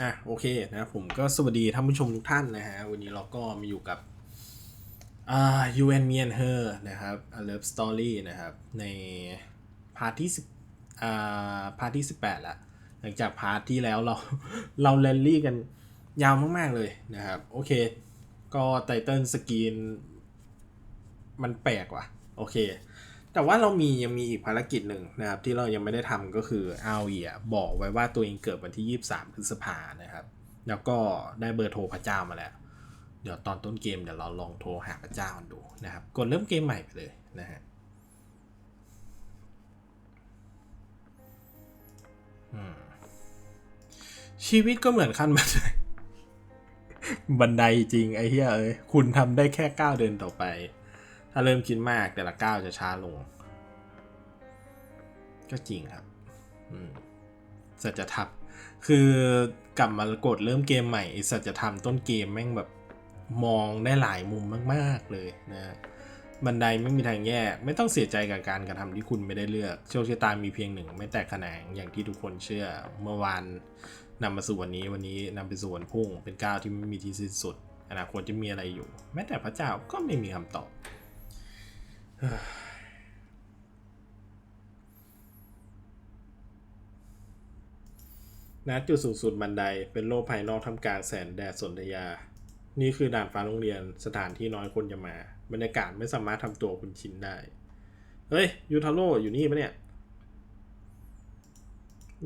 อะโอเคนะผมก็สวัสดีท่านผู้ชมทุกท่านนะฮะ วันนี้เราก็มาอยู่กับอ่า You and Me and Her นะครับ A Love Story นะครับ ในพาร์ทที่สิบอ่าพาร์ทที่สิบแปดละหลังจากพาร์ทที่แล้วเราเราแรลลี่กันยาวมาก ๆ เลยนะครับ โอเค ก็ไตเติลสกรีน มันแปลกว่ะ โอเค แต่ว่าเรามียังมีอีกภารกิจหนึ่งนะครับ ที่เรายังไม่ได้ทำก็คือเอาเอียบอกไว้ว่าตัวเองเกิดวันที่ 23พฤษภานะครับ แล้วก็ได้เบอร์โทรพระเจ้ามาแล้ว เดี๋ยวตอนต้นเกมเดี๋ยวเราลองโทรหาพระเจ้ากันดูนะครับกดเริ่มเกมใหม่ไปเลยนะฮะชีวิตก็เหมือนขั้นบันไดบันไดจริงไอ้เหี้ยเอ้ยคุณทำได้แค่ก้าวเดินต่อไป ถ้าเริ่มคิดมากแต่ละก้าวจะช้าลง ก็จริงครับอืมสัจธรรมคือกลับมากดเริ่มเกมใหม่สัจธรรมต้นเกมแม่งแบบมองได้หลายมุมมาก ๆ เลยนะบันไดไม่มีทางแย่ไม่ต้องเสียใจกับการกระทำที่คุณไม่ได้เลือก โชคชะตามีเพียงหนึ่ง ไม่แตกแขนงอย่างที่ทุกคนเชื่อเมื่อวานนำมาสู่วันนี้วันนี้นำไปสู่วันพุ่ง เป็นก้าวที่ไม่มีที่สิ้นสุด อนาคตจะมีอะไรอยู่ แม้แต่พระเจ้าก็ไม่มีคำตอบ ณจุดสูงสุดบันไดเป็นโลกภายนอกทำกลารแสนแดดสนธยา นี่คือด่านฟ้าโรงเรียนสถานที่น้อยคนจะมา บรรยากาศไม่สามารถทำตัวคุณชินได้ เฮ้ย ยูทาโร่อยู่นี่ปะเนี่ย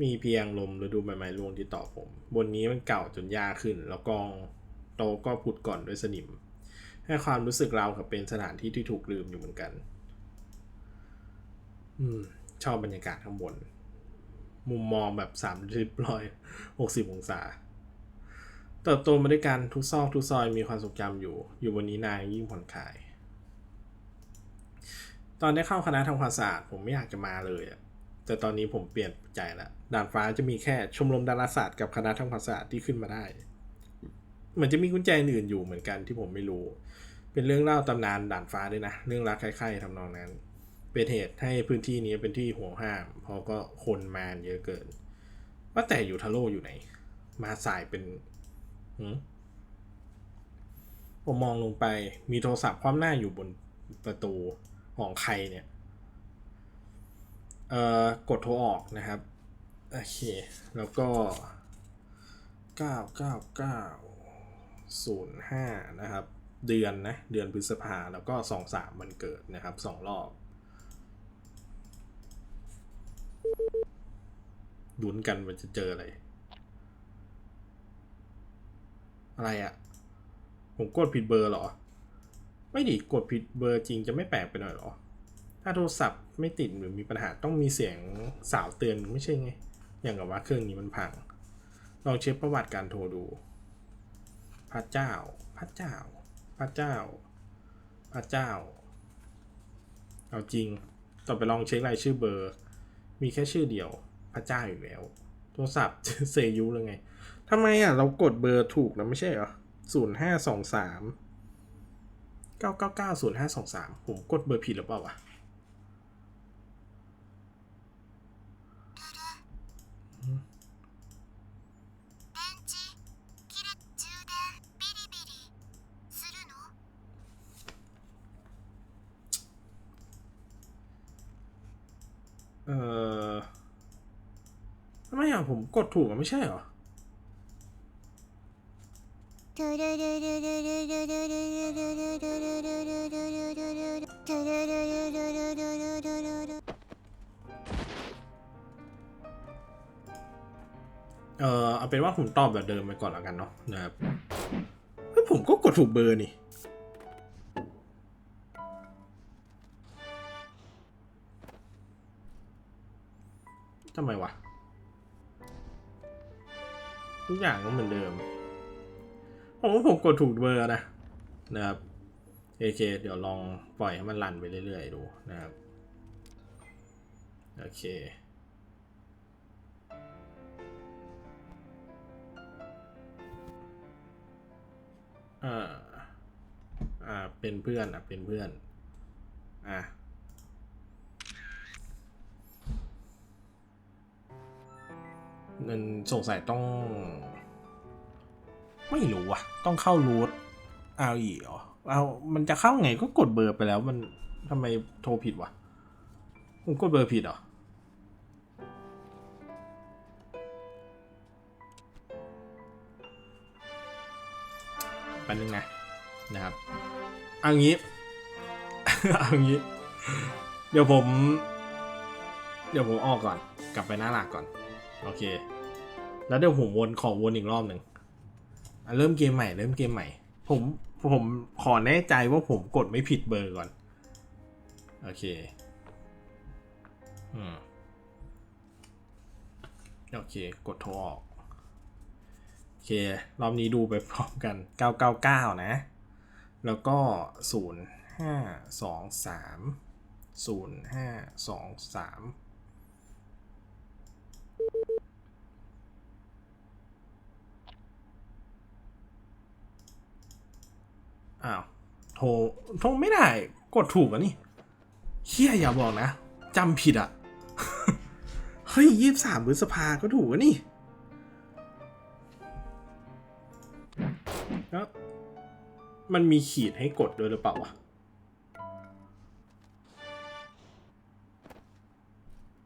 มีเพียงลมฤดูใบไม้ร่วงที่ต่อผม บนนี้มันเก่าจนยาขึ้น แล้วกองโตก็ผุดก่อนด้วยสนิม ให้ความรู้สึกเรากับเป็นสถานที่ที่ถูกลืมอยู่เหมือนกัน อืม ชอบบรรยากาศข้างบน มุมมองแบบสามสิบร้อยหกสิบองศาเติบโตมาด้วยกันทุกซอกทุกซอยมีความทรงจำอยู่ อยู่บนนี้นานยิ่งผ่อนคลาย ตอนได้เข้าคณะทำความสะอาดผมไม่อยากจะมาเลยอะแต่ตอนนี้ผมเปลี่ยนใจละด่านฟ้าจะมีแค่ชมรมดาราศาสตร์กับคณะทำความสะอาดที่ขึ้นมาได้ เหมือนจะมีกุญแจอื่นอยู่เหมือนกันที่ผมไม่รู้ เป็นเรื่องเล่าตำนานด่านฟ้าด้วยนะ เรื่องรักใคร่ๆทำนองนั้น เป็นเหตุให้พื้นที่นี้เป็นที่ห่วห้าม เพราะก็คนมาเยอะเกิน ว่าแต่อยู่ทาโร่อยู่ไหน มาสายเป็นผมมองลงไปมีโทรศัพท์คว่ำหน้าอยู่บนประตูของใครเนี่ย เอ่อกดโทรออกนะครับ โอเค แล้วก็ 99905 นะครับ เดือนนะเดือนพฤษภาแล้วก็23มันเกิดนะครับสองรอบลุ้นกันมันจะเจออะไร อะไรอะ่ะ ผมกดผิดเบอร์เหรอ ไม่ดิกดผิดเบอร์จริงจะไม่แปลกไปหน่อยหรอ ถ้าโทรศัพท์ไม่ติดหรือมีปัญหาต้องมีเสียงสาวเตือนไม่ใช่ไง อย่างกับว่าเครื่องนี้มันพัง ลองเช็คประวัติการโทรดู พระเจ้า พระเจ้า พระเจ้า พระเจ้า เอาจริง ต่อไปลองเช็ครายชื่อเบอร์ มีแค่ชื่อเดียว พระเจ้าอยู่แล้ว โทรศัพท์เซยุเลยไงทำไมอะ เรากดเบอร์ถูกนะไม่ใช่เหรอศูนย์ห้าสองสามเก้าเก้าเก้าศูนย์ห้าสองสามผมกดเบอร์ผิดหรือเปล่าวะ อะ ผมกดถูกอะ ไม่ใช่เหรอเออเอาเป็นว่าผมตอบแบบเดิมไปก่อนแล้วกันเนาะนะครับเฮ้ผมก็กดถูกเบอร์นี่ ก็เหมือนเดิมผมว่าผมกดถูกเบอร์นะนะครับโอเคเดี๋ยวลองปล่อยให้มันรันไปเรื่อยๆดูนะครับ โอเคอ่าอ่าเป็นเพื่อนอะเป็นเพื่อน อะมันสงสัยต้อง ไม่รู้วะต้องเข้ารูทเอาอีกเหรอเอามันจะเข้าไงก็กดเบอร์ไปแล้วมันทำไมโทรผิดวะผมกดเบอร์ผิดเหรอแปันนึงนะนะครับเอางี้เอางี้ เดี๋ยวผม เดี๋ยวผมออกก่อน กลับไปหน้าหลักก่อน โอเค แล้วเดี๋ยวผมวนขอวนอีกรอบหนึ่ง เริ่มเกมใหม่เริ่มเกมใหม่ ผมผมขอแน่ใจว่าผมกดไม่ผิดเบอร์ก่อน โอเคอืมโอเค กดโทรออกโอเค รอบนี้ดูไปพร้อมกัน 999 นะ แล้วก็ 0 5 2 3 0 5 2 3 อ้าวโทรโทรไม่ได้ กดถูกอะนี่เฮียอย่าบอกนะจำผิดอะ เฮ้ยยี่สามพฤษภาก็ถูกอะนี่แล้วมันมีขีดให้กดด้วยหรือเปล่าวะ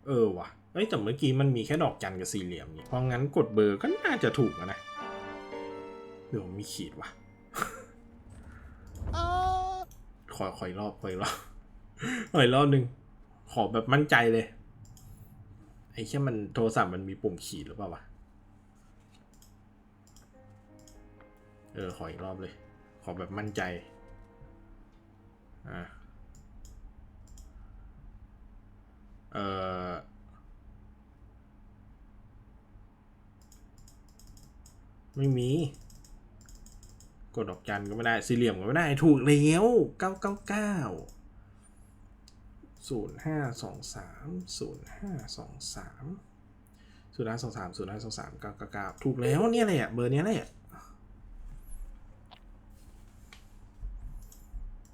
เออวะเอ้ยแต่เมื่อกี้มันมีแค่ดอกจันกับสี่เหลี่ยมนี่ เพราะงั้นกดเบอร์ก็น่าจะถูกอะนะ เดี๋ยวมีขีดว่ะ ข อขออีกรอบขออีกรอบขออีกรอบหนึ่งขอแบบมั่นใจเลย ไอ้แค่มันโทรศัพท์มันมีปุ่มขีดหรือเปล่าวะเออขออีกรอบเลย ขอแบบมั่นใจ อ่าเออไม่มี กดดอกจันก็ไม่ได้สี่เหลี่ยมก็ไม่ได้ถูกแล้วเก้าเก้าเก้าศูนย์ห้าสองสามศูนย์ห้าสองสามศูนย์ห้าสองสามศูนย์ห้าสองสามเก้าเก้าเก้าถูกแล้วเนี่ยแหละเบอร์เนี้ยแหละ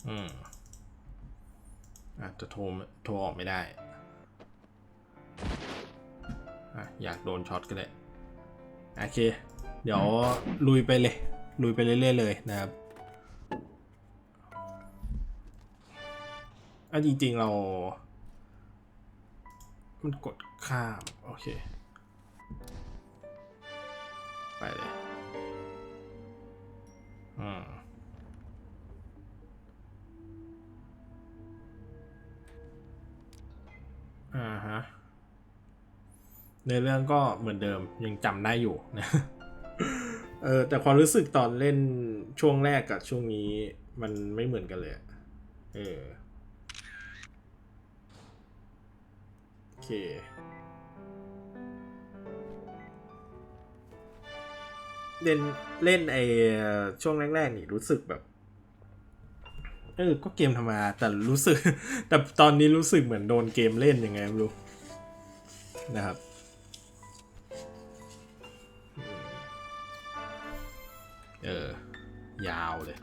อืมอาจจะโทรโทรออกไม่ได้อะอยากโดนช็อตก็ได้ โอเค เดี๋ยวลุยไปเลย ลุยไปเรื่อยๆเลยนะครับอะจริงๆเรา มันกดข้าม โอเค ไปเลยอืมอ่าฮะในเรื่องก็เหมือนเดิมยังจำได้อยู่นะ ออ แต่ความรู้สึกตอนเล่นช่วงแรกกับช่วงนี้มันไม่เหมือนกันเลย เออ โอเค เล่นเล่นไอช่วงแรกๆนี่รู้สึกแบบ เออ ก็เกมธรรมดาแต่รู้สึก แต่ตอนนี้รู้สึกเหมือนโดนเกมเล่นยังไงไม่รู้ นะครับ เออ ยาวเลย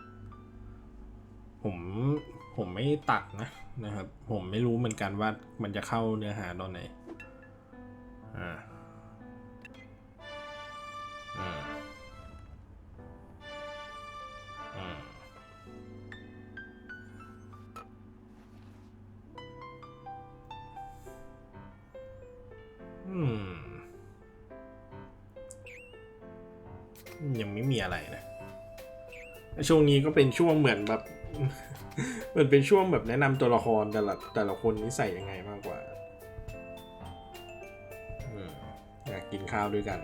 ผมผมไม่ตัดนะนะครับ ผมไม่รู้เหมือนกันว่ามันจะเข้าเนื้อหาตอนไหน อ่า ช่วงนี้ก็เป็นช่วงเหมือนแบบเหมือนเป็นช่วงแบบแนะนำตัวละครแต่ละแต่ละคนนิสัยยังไงมากกว่าอืมอยากกินข้าวด้วยกัน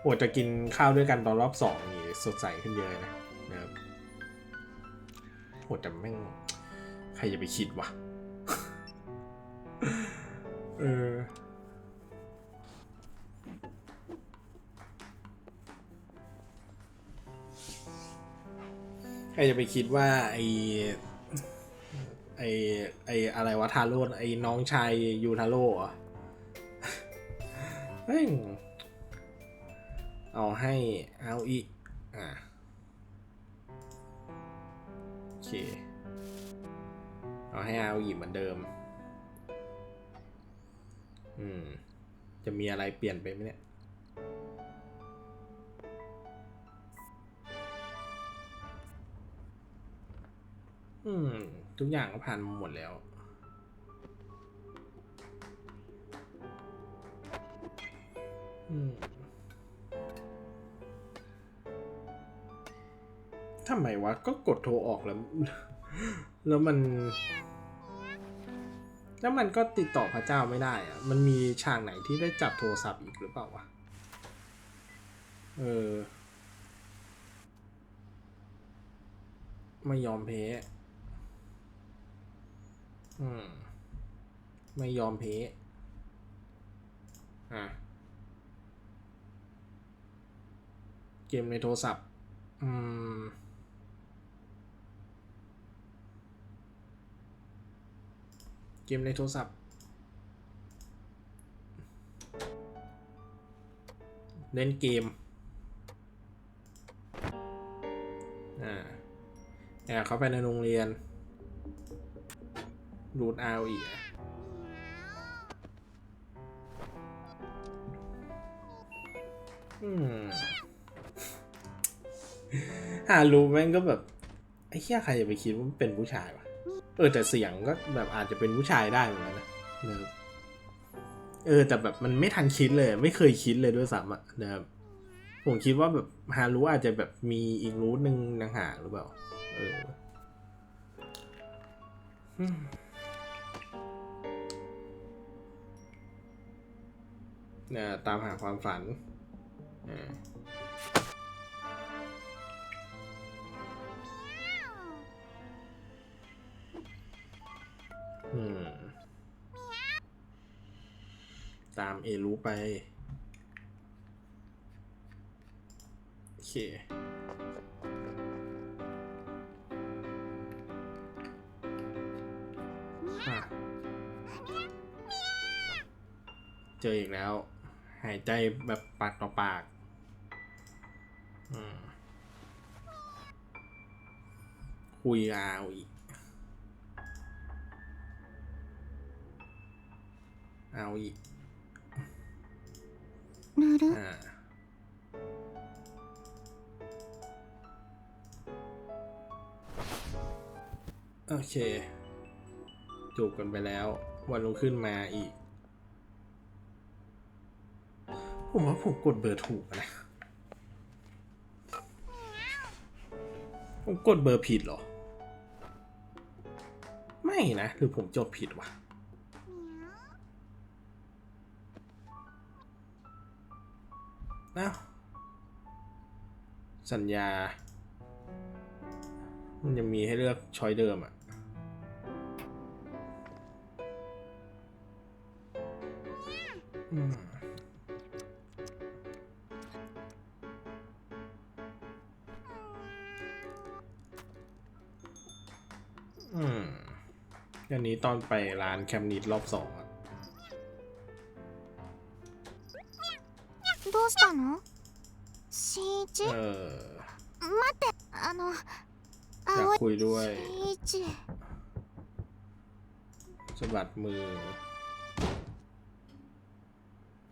โอ้จะกินข้าวด้วยกันตอนรอบสองนี่สดใสขึ้นเยอะนะนะครับโหแต่แม่งใครจะไปคิดวะ เออ ครจะไปคิดว่าไอไอไออะไรวะทาโร่ไอน้องชายยูทาโร่เอะเฮ้ยเอาให้เอาอีกอะโอเคเอาให้เอาอีกเหมือนเดิม อืม จะมีอะไรเปลี่ยนไปไหมเนี่ย อืม ทุกอย่างก็ผ่านมาหมดแล้ว อืมทำไมวะ ก็กดโทรออกแล้ว แล้วมัน แล้วมันก็ติดต่อพระเจ้าไม่ได้อะมันมีฉากไหนที่ได้จับโทรศัพท์อีกหรือเปล่าวะ เออ ไม่ยอมแพ้ อืม ไม่ยอมแพ้อะ เกมในโทรศัพท์ อืม เกมในโทรศัพท์ เล่นเกม อ่าแอบเข้าไปในโรงเรียน รูดเอาอีกหารูแม่งก็แบบ ไอ้เหี้ยใครจะไปคิดว่าเป็นผู้ชายวะเออแต่เสียงก็แบบอาจจะเป็นผู้ชายได้เหมือนกันนะนะครับเออแต่แบบมันไม่ทันคิดเลย ไม่เคยคิดเลยด้วยซ้ำอะนะครับผมคิดว่าแบบฮารุอาจจะแบบมีอีกรูทหนึ่งต่างหาหรือเปล่า เออ ตามหาความฝันอ่าอืมตามเอรู้ไปโอเคเจออีกแล้ว หายใจแบบปากต่อปากอืมคุยเอาอีกเอาอีกぬるอ่าโอเค จูบกันไปแล้ว วันลงขึ้นมาอีก ผมว่าผมกดเบอร์ถูกนะ ผมกดเบอร์ผิดเหรอ ไม่นะหรือผมจดผิดวะอ้าวสัญญา มันยังมีให้เลือกช้อยเดิมอะอืม ตอนไปร้านแคมนิดรอบสองอ่ะ どうしたのしんいち เออ 待ってあの อยาก 青い คุยด้วย しんいち สะบัดมือ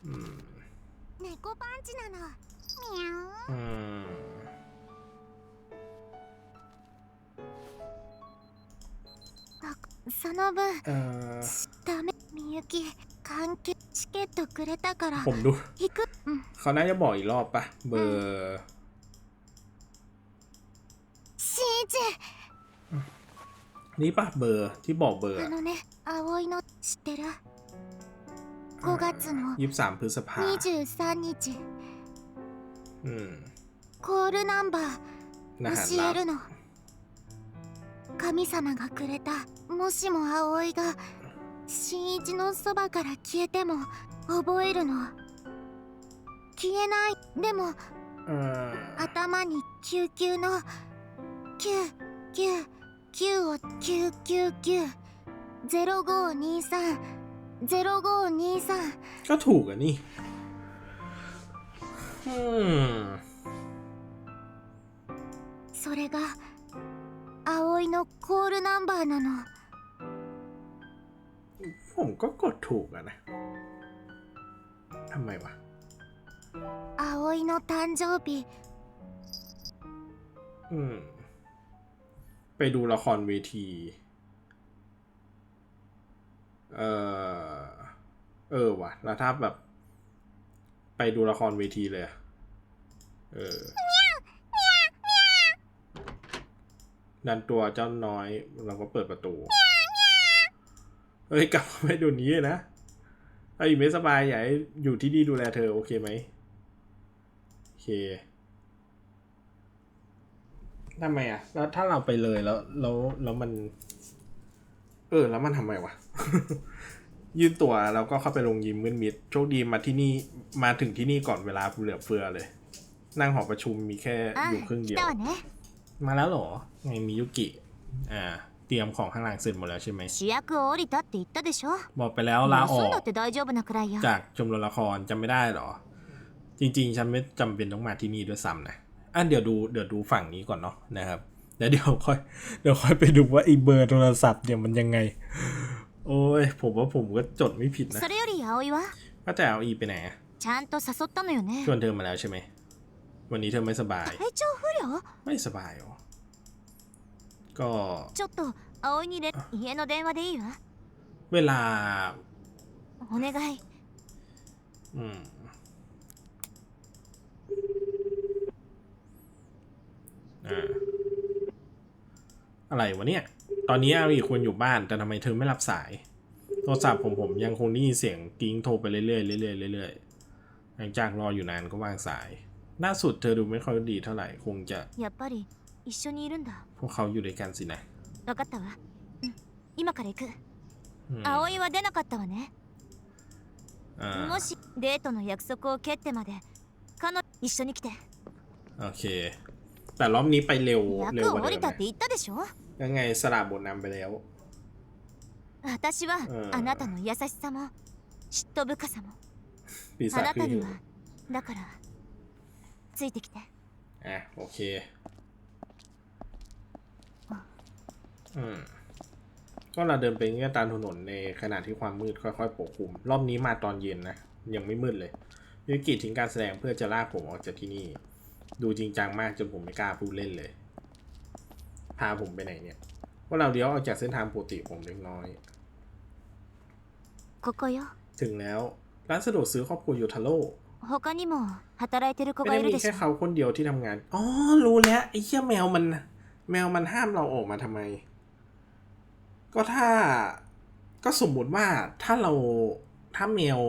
อืม 猫パンチなのミャ อืม その分 เออ ダメみゆき関係チケットくれたから ผมดู 行くうん เขาน่าจะบอกอีกรอบปะเบอร์ しんいち นี่ปะเบอร์ที่บอกเบอร์ あのね葵の知ってる5月の ยี่สิบสามพฤษภา 23日 อืม コールナンバ นะฮะ ー教えるの 神様がくれたもしも葵が新一のそばから消えても覚えるの消えないでも เออ 頭に99の999を999 0523 0523 ก็ถูกอ่ะนี่ อืม それが 葵のコールナンバーなの ผมก็กดถูกอะนะทำไมวะ 葵の誕生日 อืม ไปดูละครเวที เออเออว่ะ แล้วถ้าแบบ ไปดูละครเวทีเลยอะเออ ดันตัวเจ้าน้อยเราก็เปิดประตู เฮ้ยกลับไม่ดูนี้นะไอ้ยไม่สบายใหญ่อยู่ที่นี่ดูแลเธอโอเคไหมโอเคทำไมอะ แล้วถ้าเราไปเลยแล้วแล้วแล้วมัน เออ แล้วมันทำไมวะ ยื่นตัวเราก็เข้าไปลงยิมมืดมิดโชคดีมาที่นี่มาถึงที่นี่ก่อนเวลาเหลือเฟือเลย นั่งหอประชุมมีแค่อยู่ครึ่งเดียว มาแล้วเหรอไงมียุกิ อ่า เตรียมของข้างหลังเสร็จหมดแล้วใช่ไหมบอกไปแล้วลาออกจากชมรมละครจำไม่ได้หรอ จริง ๆ ฉันไม่จำเป็นต้องมาที่นี่ด้วยซ้ำนะอะเดี๋ยวดูเดี๋ยวดูฝั่งนี้ก่อนเนาะนะครับแล้วเดี๋ยวค่อยเดี๋ยวค่อยไปดูว่าไอ้เบอร์โทรศัพท์เนี่ยมันยังไง โอ้ย ผมว่าผมก็จดไม่ผิดนะว่าแต่เอาอีไปไหนชวนเธอมาแล้วใช่ไหม วันนี้เธอไม่สบาย 体調不良 ไม่สบายเหรอ ก็ ちょっと葵にれ家の電話でいいわ เวลา お願い อืม อ่า อะไรวะเนี่ย ตอนนี้อาอีควรอยู่บ้าน แต่ทำไมเธอไม่รับสาย โทรศัพท์ผมผมยังคงได้ยินเสียงกิ้งโทรไปเรื่อยๆเรื่อยๆเรื่อยๆหลังจากรออยู่นานก็วางสาย ล่าสุดเธอดูไม่ค่อยดีเท่าไหร่ คงจะ やっぱり一緒にいるんだ พวกเขาอยู่ด้วยกันสินะ 分かったわうん今から行く อืม 葵は出なかったわね อ่า もしデートの約束を蹴ってまで彼女一緒に来て โอเค แต่รอบนี้ไปเร็วเร็ว 役 ก を ว่า 降 เดิ り ม たっ นะ て言ったでしょยังไงสลับบทนำไปแล้ว 私はうんあなたの優しさも嫉妬深さも ปีศา あ จ な คือ た หิ に ว はだから ついてきて อ่ะโอเค อืม ก็เราเดินไปเงี้ยตามถนนในขณะที่ความมืดค่อยๆปกคลุม รอบนี้มาตอนเย็นนะ ยังไม่มืดเลยยูกิทิ้งการแสดงเพื่อจะลากผมออกจากที่นี่ ดูจริงจังมากจนผมไม่กล้าพูดเล่นเลย พาผมไปไหนเนี่ย ว่าเราเลี้ยวออกจากเส้นทางปกติผมเล็กน้อย ここよ ถึงแล้ว ร้านสะดวกซื้อครอบครัวยูทาโร่ 他にも働いてる子 ไม่ が ได้ いる มี でし แค่ ょ เขาคนเดียวที่ทำงาน อ๋อ รู้แล้วไอ้เหี้ยแมวมัน แมวมันห้ามเราออกมาทำไม ก็ถ้า ก็สมมุติว่าถ้าเรา ถ้าแมว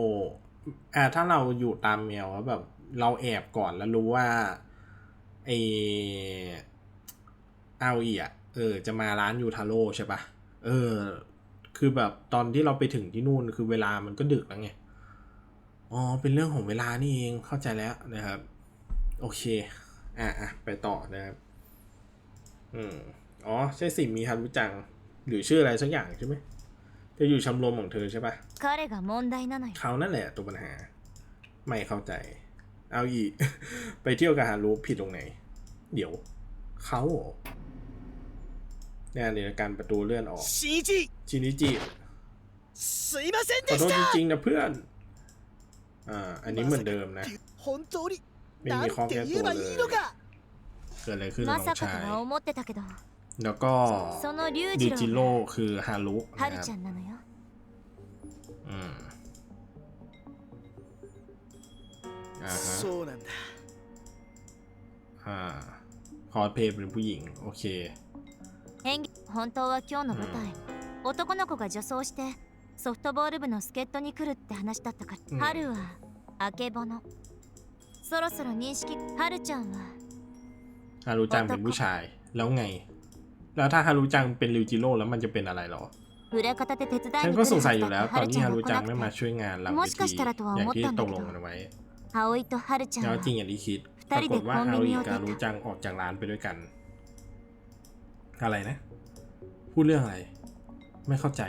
อ่า ถ้าเราอยู่ตามแมวแล้วแบบ เราแอบก่อนแล้วรู้ว่าไอเอาอีอ่ะ เออ จะมาร้านยูทาโร่ใช่ปะเออ คือแบบตอนที่เราไปถึงที่นู่นคือเวลามันก็ดึกแล้วไง อ๋อ เป็นเรื่องของเวลานี่เอง เข้าใจแล้วนะครับ โอเค อะอะไปต่อนะครับ อืม อ๋อ ใช่สิมีฮารุจัง หรือชื่ออะไรสักอย่างใช่ไหมจะอยู่ชมรมของเธอใช่ปะเขานั่นแหละตัวปัญหา ไม่เข้าใจ เอาอีก ไปเที่ยวกับฮารุผิดตรงไหน เดี๋ยว เขาเนี่ยเดี๋ยวการประตูเลื่อนออกชินิจิขอโทษจริงๆนะเพื่อน อ่า อันนี้เหมือนเดิมนะ 本当に ไม่ な มี ん ข้อ て แก้ 言 ตั え ว ば เล いい ย のか เกิดอะไรขึ้น ま น้อ さ ง か ชาย とは思ってたけど แล้วก็ その龍 ดิ 次 จิ 郎 โร่ が คือฮารุ ハ นะ ル ครับ ちゃんなのよ อืมอ่าฮะ そうなんだ อ่าคอสเพลย์เป็นผู้หญิง โอเค 演技本当は今日の舞台、男の子が女装して ソフトボール部の助っ人に来るって話だったから、うん春はあけぼのそろそろ認識春ちゃんは ฮารุจังเป็นผู้ชาย แล้วไง แล้วถ้าฮารุจังเป็นริวจิโร่แล้วมันจะเป็นอะไรหรอ 裏方で手伝 ฉั い น に ก็ 来 ส る ง は สัย ず อยู่ だ แล้ว った ตอน 春 ที่ ちゃ ฮาง รุ が来 จัง な ไม่ く มา て ช่วยงานหลัง も เว しか ที したらとは อย่าง 思っ ที่ たん ต だ ก け ลง ど กันไว้ 葵と春ちゃん แล้ว は จริงอย่างที่คิด 二 ป 人 ราก で ฏว่า コン ฮา ビ รุ ニを กับ 出 รุ た จังออกจากร้านไปด้วยกัน อะไรนะ พูดเรื่องอะไร ไม่เข้าใจ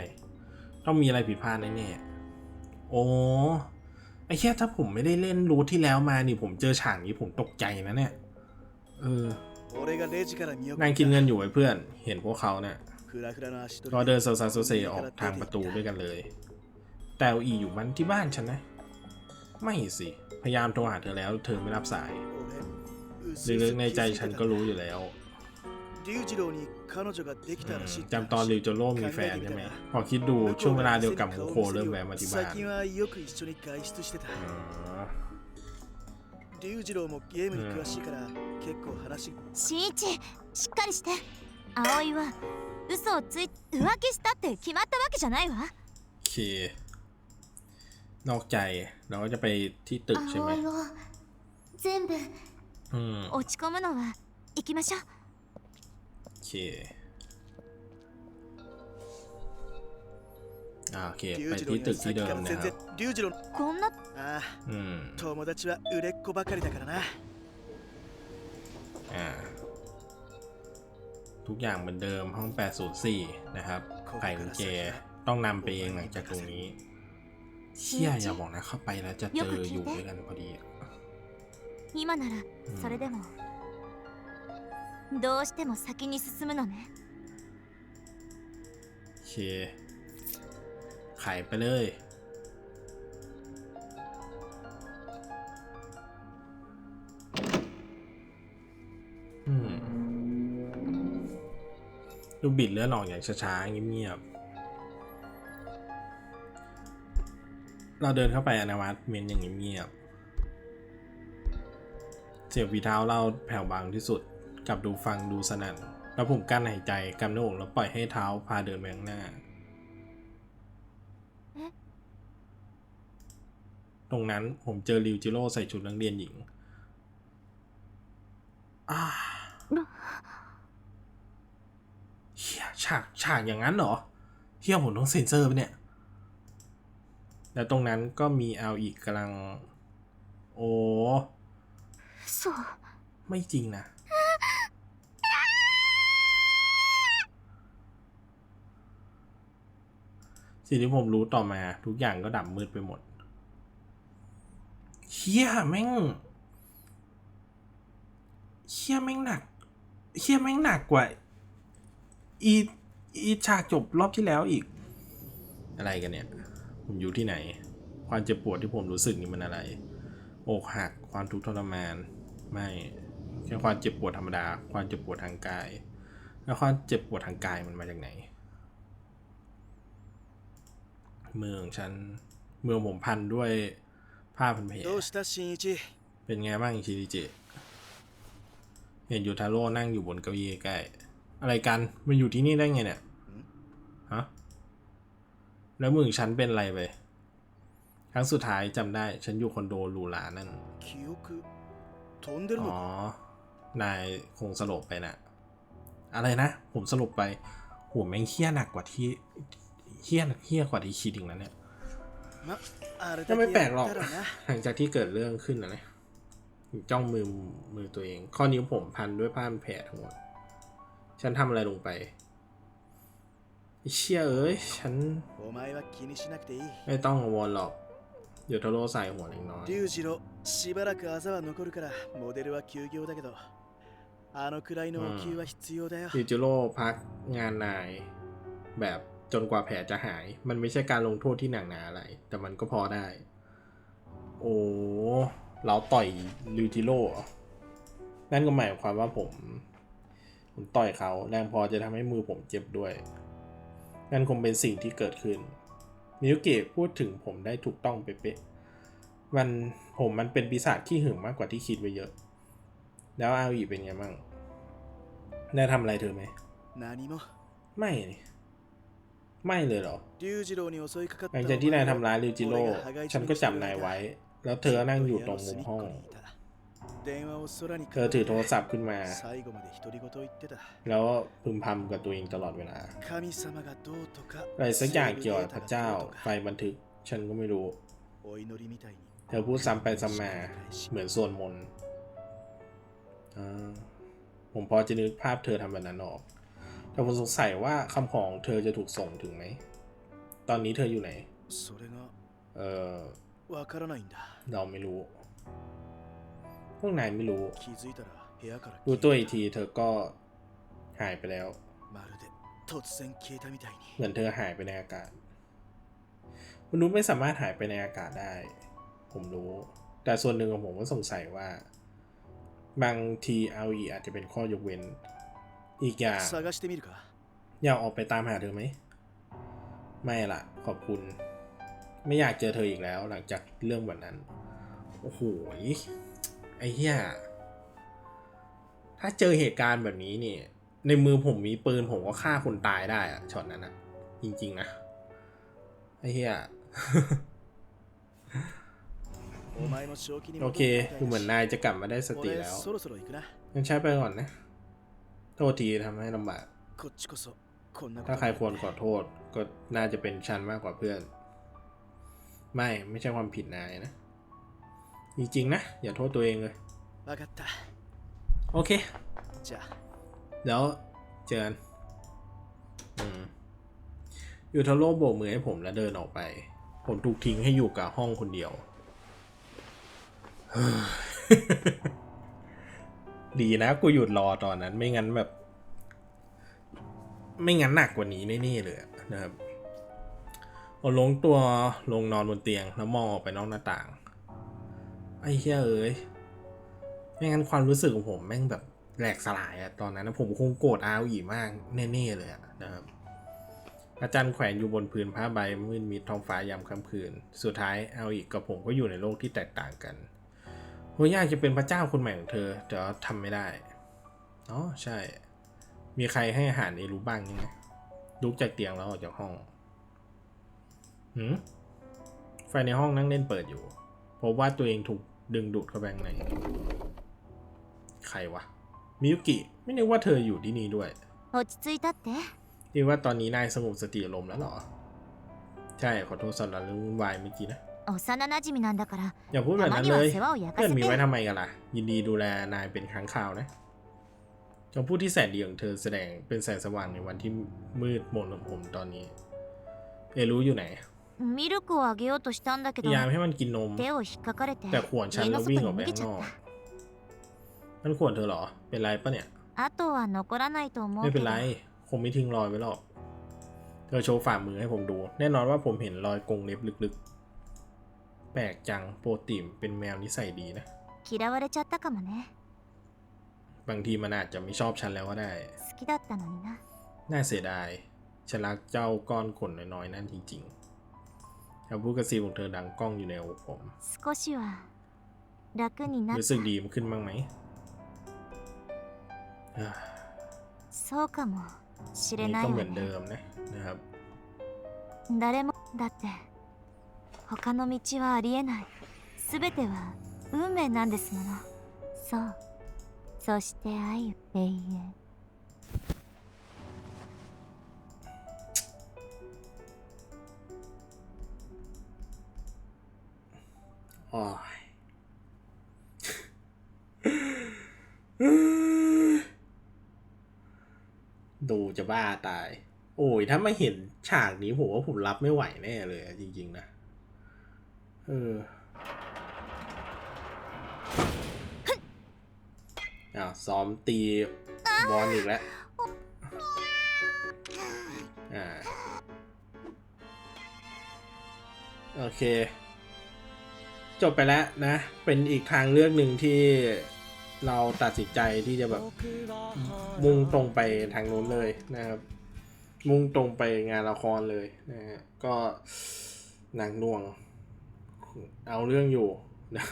ต้องมีอะไรผิดพลาดแน่ๆโอ้ไอ้แค่ถ้าผมไม่ได้เล่นรูทที่แล้วมานี่ผมเจอฉากนี้ผมตกใจนะเนี่ย เออนั่งกินเงินอยู่ไอ้เพื่อน เห็นพวกเขาเนี่ยก็เดินซาซาโซเซออกทางประตูด้วยกันเลย แต่อีอยู่มันที่บ้านฉันนะ ไม่สิ พยายามโทรหาเธอแล้ว เธอไม่รับสาย ลึกๆในใจฉันก็รู้อยู่แล้ว อ 龍次郎に彼女ができ อื た ม らしいって จำตอนริวโจโร่มีแฟนใช่ไหมพอคิดดูช่วงเวลาเดียวกับโมโคเริ่มแวะมาที่บ้า 最 น 近はよく一緒に外出してた อ๋อ 龍次郎もゲームに詳しいから結構話新一しっかりして葵は嘘をつい浮気したって決まったわけじゃないわ โอเค นอกใจเราก็จะไปที่ตึกใช่ไหม 葵を全部 อืม 落ち込むのは行きましょう โอ เคอ่าโอเค 龍 ไป 次郎 ที่ に ตึ は กที่ 先 เดิ か ม ら นะ 全 ครับ 然龍次郎のこんなああ อืม 友達は売れっ子ばかりだからな อ่า ทุกอย่างเหมือนเดิมห้อง 804 นะครับไขกุญแจต้องนำไปเองหลังจากตรงนี้ เชี่ยอย่าบอกนะเข้าไปแล้วจะเจออยู่ด้วยกันพอดีอะ 今ならそれでも、 どうしても先に進むのね โอเค ไขไปเลย อืม ดูบิดเลือดออกอย่างช้าๆเงียบๆ เราเดินเข้าไปอนวัตเมนอย่างเงียบๆ เสียงฝีเท้าเราแผ่วเบางที่สุด กับดูฟังดูสนั่น แล้วผมกั้นหายใจกำหน้าอกแล้วปล่อยให้เท้าพาเดินไปข้างหน้าเอ๊ะตรงนั้นผมเจอริวจิโร่ใส่ชุดนักเรียนหญิงอ่าเฮียฉากฉากอย่างนั้นเหรอเฮียผมต้องเซ็นเซอร์ไปะเนี่ย แล้วตรงนั้นก็มีเอาอีกกำลัง โอ้そうไม่จริงนะ สิ่งที่ผมรู้ต่อมา ทุกอย่างก็ดับมืดไปหมดเฮียแม่งเฮียแม่งหนักเฮียแม่งหนักกว่า อีอีฉากจบรอบที่แล้วอีก อะไรกันเนี่ย ผมอยู่ที่ไหน ความเจ็บปวดที่ผมรู้สึกนี่มันอะไรอกหักความทุกข์ทรมาน ไม่แค่ความเจ็บปวดธรรมดา ความเจ็บปวดทางกาย แล้วความเจ็บปวดทางกายมันมาจากไหน เมืองฉันเมืองผมพันด้วยผ้าพันแผลเป็นไงบ้างชินิจิเห็นยูทาโร่นั่งอยู่บนเก้าอี้ใกล้อะไรกันมันอยู่ที่นี่ได้ไงเนี่ยฮะแล้วมึงฉันเป็นอะไรไปครั้งสุดท้ายจำได้ ฉันอยู่คอนโดลูลานั่นอ๋อ นายคงสลบไปนะ อะไรนะ ผมสลบไปหัวแม่งเครียดหนักกว่าที่ เฮี้ยเฮี้ยกว่าที่คิดอีกนะเนี่ย まあれ ก็ だ ไม่ け แปล や กหรอก ったらな หลังจากที่เกิดเรื่องขึ้นนะเนี่ยจ้องมือมือตัวเอง ข้อนิ้วผมพันด้วยผ้าพันแผลทั้งหมด ฉันทำอะไรลงไปไอ้เชี่ยเอ้ย ฉัน お前は気にしなくていい ไม่ต้องกังวลหรอก เดี๋ยวทาโร่ใส่หัวเล็กน้อย 龍次郎しばらくあざは残るからモデルは休業だけどあのくらいのお給は必要だよ、 ยูจิโร่พักงานนาย แบบ จนกว่าแผลจะหาย มันไม่ใช่การลงโทษที่หนักหนาอะไร แต่มันก็พอได้ โอ้เราต่อยลิวจิโร่เหรอนั่นก็หมายความว่าผม ผมต่อยเขาแรงพอจะทำให้มือผมเจ็บด้วย นั่นคงเป็นสิ่งที่เกิดขึ้น มิยุเกะพูดถึงผมได้ถูกต้องเป๊ะๆมันผมมันเป็นปีศาจขี้หึงมากกว่าที่คิดไว้เยอะ แล้วอาอีเป็นไงบ้างได้ทำอะไรเธอไหม何もไม่นี่ ไม่เลยเหรอหลังจากที่นายทำร้ายริวจิโร่ฉันก็จับนายไว้ แล้วเธอนั่งอยู่ตรงมุมห้องเธอถือโทรศัพท์ขึ้นมา แล้วพึมพำกับตัวเองตลอดเวลาอะไรสักอย่างเกี่ยวกับพระเจ้าไฟบันทึก ฉันก็ไม่รู้ เธอพูดซ้ำไปซ้ำมา เหมือนส่วนมนต์ผมพอจะนึกภาพเธอทำแบบนั้นออก แต่ผมสงสัยว่าคำของเธอจะถูกส่งถึงไหม ตอนนี้เธออยู่ไหน เออเราไม่รู้ พวกนายไม่รู้ดูตัวอีกทีเธอก็หายไปแล้ว เหมือนเธอหายไปในอากาศมนุษย์ไม่สามารถหายไปในอากาศได้ ผมรู้ แต่ส่วนหนึ่งของผมก็สงสัยว่า บางที RE อาจจะเป็นข้อยกเว้น อีกอย่างอยากออกไปตามหาเธอไหม ไม่ละขอบคุณ ไม่อยากเจอเธออีกแล้วหลังจากเรื่องวันนั้น โอ้โหไอ้เหี้ยถ้าเจอเหตุการณ์แบบนี้เนี่ย ในมือผมมีปืนผมก็ฆ่าคนตายได้อะช็อตนั้นอะจริง ๆ นะ ไอ้เหี้ยโอเคดูเหมือนนายจะกลับมาได้สติแล้วยังใช้ไปก่อนนะ โทษทีทำให้ลำบาก ถ้าใครควรขอโทษก็น่าจะเป็นชันมากกว่าเพื่อน ไม่ไม่ใช่ความผิดนายนะ จริงๆนะ อย่าโทษตัวเองเลย โอเคเดี๋ยวเจอกันยู่ทาโร่โบกมือให้ผมแล้วเดินออกไป ผมถูกทิ้งให้อยู่กับห้องคนเดียว ดีนะกูหยุดรอตอนนั้น ไม่งั้นแบบ ไม่งั้นหนักกว่านี้แน่ๆเลยนะครับเอาลงตัวลงนอนบนเตียงแล้วมองออกไปนอกหน้าต่าง ไอ้เหี้ยเอ้ยไม่งั้นความรู้สึกของผมแม่งแบบแหลกสลายอะตอนนั้นนะผมคงโกรธอาอีมากแน่ๆเลยนะครับ อาจารย์แขวนอยู่บนพื้นผ้าใบมืดมิดท้องฟ้ายามค่ำคืน สุดท้ายเอาอีกกับผมก็อยู่ในโลกที่แตกต่างกัน ฮย่าจะเป็นพระเจ้าคนใหม่ของเธอ แต่ทำไม่ได้อ๋อใช่ มีใครให้อาหารเอรูบ้างยังไงลุกจากเตียงแล้วออกจากห้องหืมไฟในห้องนั่งเล่นเปิดอยู่พบว่าตัวเองถูกดึงดูดเข้าไปในใครวะ มิยุกิ ไม่นึกว่าเธออยู่ที่นี่ด้วยนี่ว่าตอนนี้นายสงบสติอารมณ์แล้วหรอ ใช่ ขอโทษสำหรับเรื่องวุ่นวายเมื่อกี้นะ 幼馴染なんだから อย่าพูดแบบ たま นั้น に เล はい世話を焼か เพื่อน せ มีไว้ て ทำไมกันล่ะ ยินดีดูแลนายเป็นครั้งคราวนะจงพูดที่แสนดีของเธอแสดงเป็นแสงสว่างในวันที่มืดมนของผมตอนนี้ เอรู้อยู่ไหน ミルクをあげようとしたんだけ พ ど ยายามให้มันกินนม 手を引っかかれて แต่ขวนฉัน 家 แล้ の ว 外 วิ่ง に ออกไป 逃げ ข้าง ち น ゃ อ っ ก た มันขวนเธอเหรอ เป็นไรปะเนี่ย あとは残らないと思 ไม่ う เป็ け น ど ไร คงไม่ทิ้งรอยไว้หรอก เธอโชว์ฝ่ามือให้ผมดู แน่นอนว่าผมเห็นรอยกรงเล็บลึกๆ แปลกจัง โปรติมเป็นแมวนิสัยดีนะ 嫌われちゃったかもね บางทีมันอาจจะไม่ชอบฉันแล้วก็ได้ 好きだったのにな น่าเสียดาย ฉันรักเจ้าก้อนขนน้อยๆ นั่นจริงๆคำพูดกระซิบของเธอดังก้องอยู่ในอกผม 少しは楽になっ รู้สึกดีขึ้นบ้างไหมอ่า そうかもしれ นี่ ない ก็ わ เหมือน ね เดิมนะนะครับ 誰もだって 他の道はありえない全ては運命なんですものそうそして愛永遠 โอ้ย ดูจะบ้าตาย โอ้ย ถ้าไม่เห็นฉากนี้ผมว่าผมรับไม่ไหวแน่เลยอะจริงๆนะ เอออ้าวซ้อมตีบอลอีกแล้วอ่าโอเค จบไปแล้วนะ เป็นอีกทางเลือกหนึ่งที่เราตัดสินใจที่จะแบบมุ่งตรงไปทางนู้นเลยนะครับ มุ่งตรงไปงานละครเลยนะฮะก็หนังน่วง เอาเรื่องอยู่นะ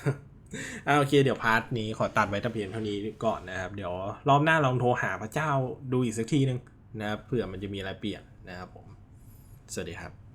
อ่าโอเคเดี๋ยวพาร์ทนี้ขอตัดไว้แต่เพียงเท่านี้ก่อนนะครับ เดี๋ยวรอบหน้าลองโทรหาพระเจ้าดูอีกสักทีนึงนะครับเผื่อมันจะมีอะไรเปลี่ยนนะครับผม สวัสดีครับ